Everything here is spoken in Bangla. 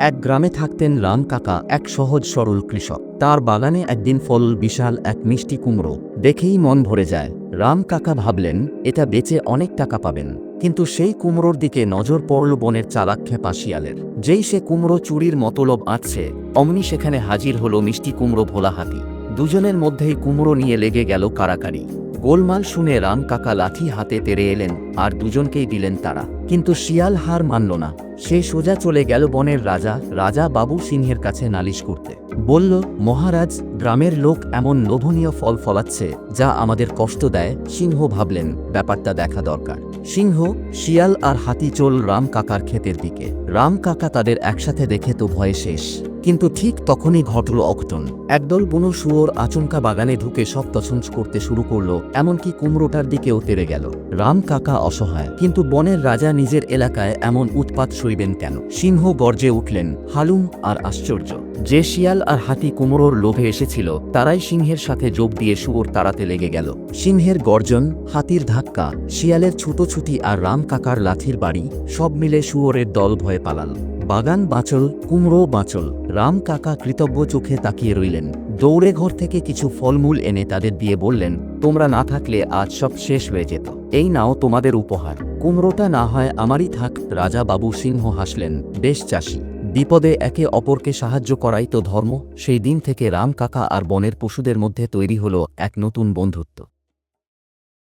এক গ্রামে থাকতেন রাম কাকা, এক সহজ সরল কৃষক। তার বাগানে একদিন ফল, বিশাল এক মিষ্টি কুমড়ো দেখেই মন ভরে যায়। রাম কাকা ভাবলেন, এটা বেচে অনেক টাকা পাবেন। কিন্তু সেই কুমড়োর দিকে নজর পড়ল বনের চালাক খেপা শিয়ালের যেই সে কুমড়ো চুরির মতলব আঁটছে, অমনি সেখানে হাজির হলো মিষ্টি কুমড়ো ভোলা হাতি। দুজনের মধ্যেই কুমড়ো নিয়ে লেগে গেল কারাকারি। গোলমাল শুনে রাম কাকা লাঠি হাতে তেড়ে এলেন, আর দুজনকেই দিলেন তারা। কিন্তু শিয়াল হার মানল না। সে সোজা চলে গেল বনের রাজা রাজা বাবু সিংহের কাছে নালিশ করতে। বলল, মহারাজ, গ্রামের লোক এমন লোভনীয় ফল ফলাচ্ছে, যা আমাদের কষ্ট দেয়। সিংহ ভাবলেন, ব্যাপারটা দেখা দরকার। সিংহ, শিয়াল আর হাতি চোল রাম কাকার ক্ষেতের দিকে। রাম কাকা তাদের একসাথে দেখে তো ভয়ে শেষ। কিন্তু ঠিক তখনই ঘটল অঘটন। একদল বুনো শুয়োর আচমকা বাগানে ঢুকে সব তছঞ্চ করতে শুরু করল, এমনকি কুমড়োটার দিকেও তেরে গেল। রাম কাকা অসহায়, কিন্তু বনের রাজা নিজের এলাকায় এমন উৎপাত সইবেন কেন? সিংহ গর্জে উঠলেন, হালুম আর আশ্চর্য। যে শিয়াল আর হাতি কুমড়োর লোভে এসেছিল, তারাই সিংহের সাথে যোগ দিয়ে শুয়োর তাড়াতে লেগে গেল। সিংহের গর্জন, হাতির ধাক্কা, শিয়ালের ছুটোছুটি আর রাম কাকার লাঠির বাড়ি, সব মিলে শুয়োরের দল ভয়ে পালাল। বাগান বাঁচল, কুমড়ো বাঁচল, রাম কাকা কৃতজ্ঞ চোখে তাকিয়ে রইলেন। দৌড়ে ঘর থেকে কিছু ফলমূল এনে তাদের দিয়ে বললেন, তোমরা না থাকলে আজ সব শেষ হয়ে যেত। এই নাও তোমাদের উপহার। কুমড়োটা না হয় আমারই থাক। রাজা বাবু সিংহ হাসলেন, বেশ চাষি। বিপদে একে অপরকে সাহায্য করাই তো ধর্ম। সেই দিন থেকে রাম কাকা আর বনের পশুদের মধ্যে তৈরি হলো এক নতুন বন্ধুত্ব।